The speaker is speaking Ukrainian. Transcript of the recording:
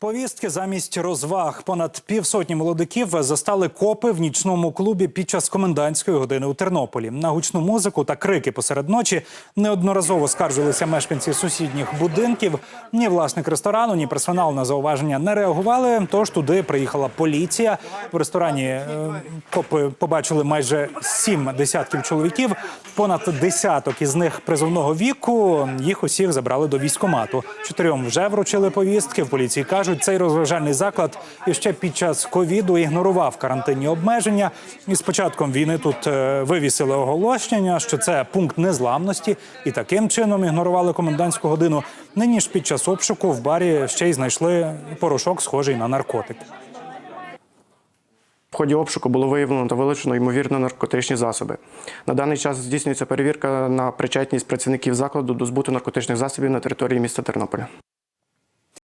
Повістки замість розваг. Понад півсотні молодиків застали копи в нічному клубі під час комендантської години у Тернополі. На гучну музику та крики посеред ночі неодноразово скаржилися мешканці сусідніх будинків. Ні власник ресторану, ні персонал на зауваження не реагували. Тож туди приїхала поліція. В ресторані е, копи побачили майже сім десятків чоловіків. Понад десяток із них призовного віку. Їх усіх забрали до військкомату. Чотирьом вже вручили повістки. В поліції кажуть, цей розважальний заклад іще під час ковіду ігнорував карантинні обмеження. І з початком війни тут е, вивісили оголошення, що це пункт незламності, і таким чином ігнорували комендантську годину. Нині ж під час обшуку в барі ще й знайшли порошок, схожий на наркотик. В ході обшуку було виявлено та вилучено ймовірно наркотичні засоби. На даний час здійснюється перевірка на причетність працівників закладу до збуту наркотичних засобів на території міста Тернополя.